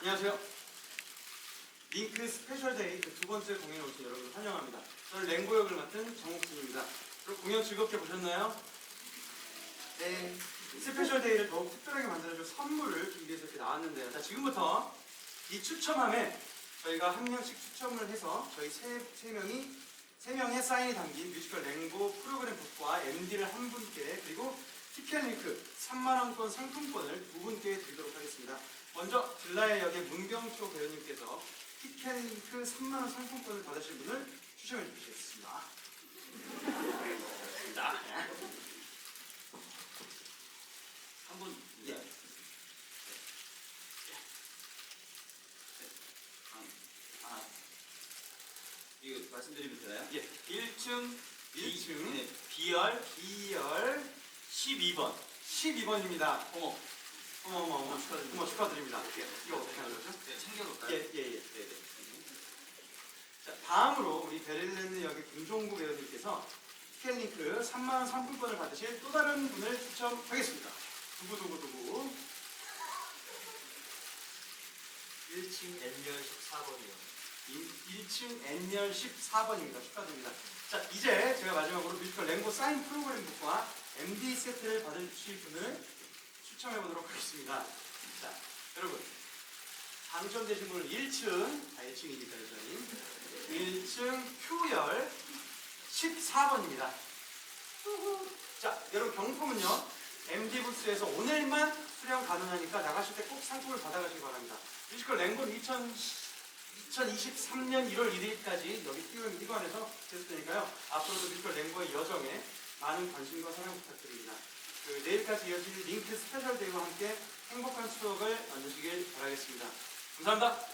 안녕하세요. 링크 스페셜 데이 그 두 번째 공연에 오신 여러분 환영합니다. 저는 랭고 역을 맡은 정옥순입니다. 그럼 공연 즐겁게 보셨나요? 네. 스페셜 데이를 더욱 특별하게 만들어줄 선물을 준비해서 이렇게 나왔는데요. 자, 지금부터 이 추첨함에 저희가 한 명씩 추첨을 해서 저희 세, 세 명이 세 명의 사인이 담긴 뮤지컬 랭고 프로그램 북과 MD를 한 분께 그리고 티켓 링크 3만 원권 상품권을 두 분께 드리도록 하겠습니다. 먼저 들라의 역의 문경초 배우님께서 티켓 링크 3만 원 상품권을 받으실 분을 추첨해 주시겠습니다. 자, 한분 예. 아, 이거 말씀드리면 되나요? 예, 1층 1층 네, B열 2열 12번. 12번입니다. 어머, 어머 어머 어머 축하드립니다. 어머 축하드립니다. 이거 어떻게 하는 거죠? 네, 챙겨볼까요? 예, 예, 예. 네, 네. 자, 다음으로 우리 베를린 역의 김종구 배우님께서 티켓링크 3만 원 상품권을 받으실 또 다른 분을 추첨하겠습니다. 두구두구두구. 1층 N열 14번이요. 1층 N열 14번입니다. 축하드립니다. 자, 이제 제가 마지막으로 뮤지컬 랭고 사인 프로그램 북과 MD 세트를 받으실 분을 추첨해 보도록 하겠습니다. 자, 여러분. 당첨되신 분은 1층, 아, 1층이니까 여전히. 1층 표열 14번입니다. 자, 여러분 경품은요. MD 부스에서 오늘만 수령 가능하니까 나가실 때 꼭 상품을 받아가시기 바랍니다. 뮤지컬 랭고는 2000, 2023년 1월 1일까지 여기 띄움 1관에서 계속되니까요. 앞으로도 뮤지컬 랭고의 여정에 많은 관심과 사랑 부탁드립니다. 그 내일까지 이어질 링크 스페셜 데이와 함께 행복한 추억을 만드시길 바라겠습니다. 감사합니다.